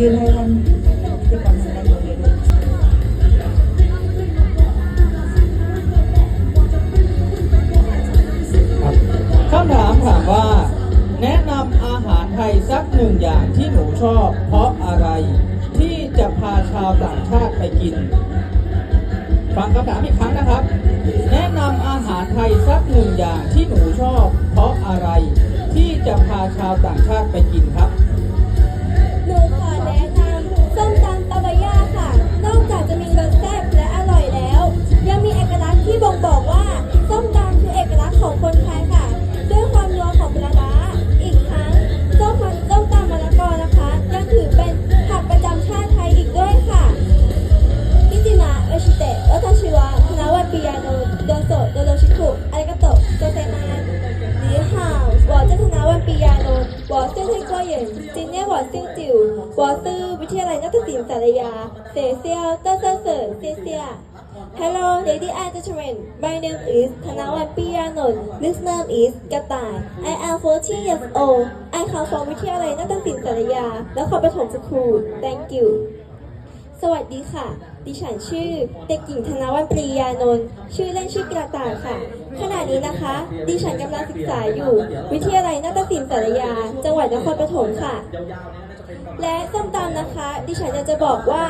ยืนให้ท่านที่กรรมการโรงเรียนคำถามถามว่า แนะนำอาหารไทยสักหนึ่งอย่างที่หนูชอบ เพราะอะไรที่จะพาชาวต่างชาติไปกิน ฟังคำถามอีกครั้งนะครับ แนะนำอาหารไทยสักหนึ่งอย่างที่หนูชอบ เพราะอะไรที่จะพาชาวต่างชาติไปกินครับ อร์ซิ่งจิววอตื้อวิทยาลัยนักศิลป์สารยาเซเซียลเตอร์เซอร์เซอร์เซเซีย Hello lady and gentlemen my name is ธนวัฒน์ปิยานนท์ this name is กระต่าย I am 14 years old I come from วิทยาลัยนักศิลป์สารยา และขอประถมสกูล thank you สวัสดีค่ะ ดิฉันชื่อเด็กหญิงธนวัลย์ปรียานนท์ชื่อเล่นชื่อกระต่ายค่ะ ขณะนี้นะคะ ดิฉันกำลังศึกษาอยู่ วิทยาลัยนาฏศิลป์สารยา จังหวัดนครปฐมค่ะ และส้มตำนะคะ ดิฉันอยากจะบอกว่า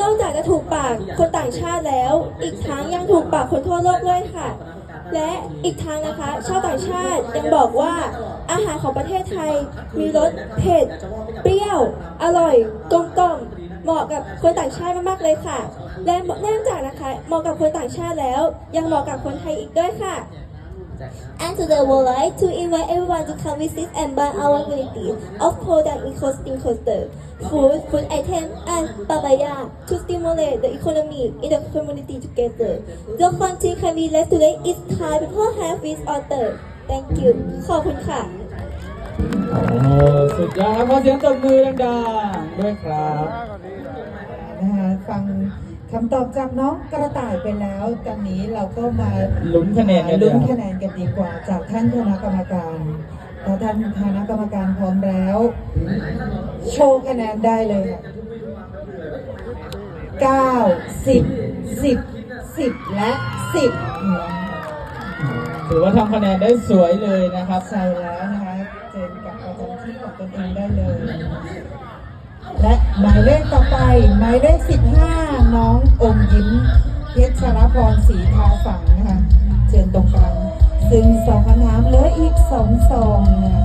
นอกจากจะถูกปากคนต่างชาติแล้ว อีกทั้งยังถูกปากคนทั่วโลกด้วยค่ะ และอีกทางนะคะ ชาวต่างชาติยังบอกว่าอาหารของประเทศไทยมีรสเผ็ด เปรี้ยว อร่อยกลมกล่อม เหมาะกับคนต่างชาติมากๆเลยค่ะ และเนื่องจากนะคะเหมาะกับคนต่างชาติแล้ว ยังเหมาะกับคนไทยอีกด้วยค่ะ And today we would like to invite everyone to come visit and buy our variety of products including coaster, food, food items, and papaya to stimulate the economy in the community together. The content can be less today is Thai people have with author. Thank you. ขอบคุณค่ะ โอ้สุดยอดครับขอเสียงตบมือดังๆด้วยครับนะคะ ฟังคำตอบจากน้องกระต่ายไปแล้ว ตอนนี้เราก็มาลุ้นคะแนนกันเดี๋ลุ้ยนวคะแนนกันดีกว่า จากท่านคณะกรรมการถ้าท่านคณะกรรมการพร้อมแล้ว โชว์คะแนนได้เลยค่ะเก้าสิบสิบสิบและสิบถือว่าทำคะแนนได้สวยเลยนะครับ ใช่แล้วนะคะ เจนกับประจำที่ของตนเองได้เลย และหมายเลขต่อไปหมายเลขสิบห้าน้องอมยิ้มเพชรชรพรศรีทาฝังนะคะเชิญตรงกลางซึ่งสองคำถามเหลืออีกสองซองนะคะ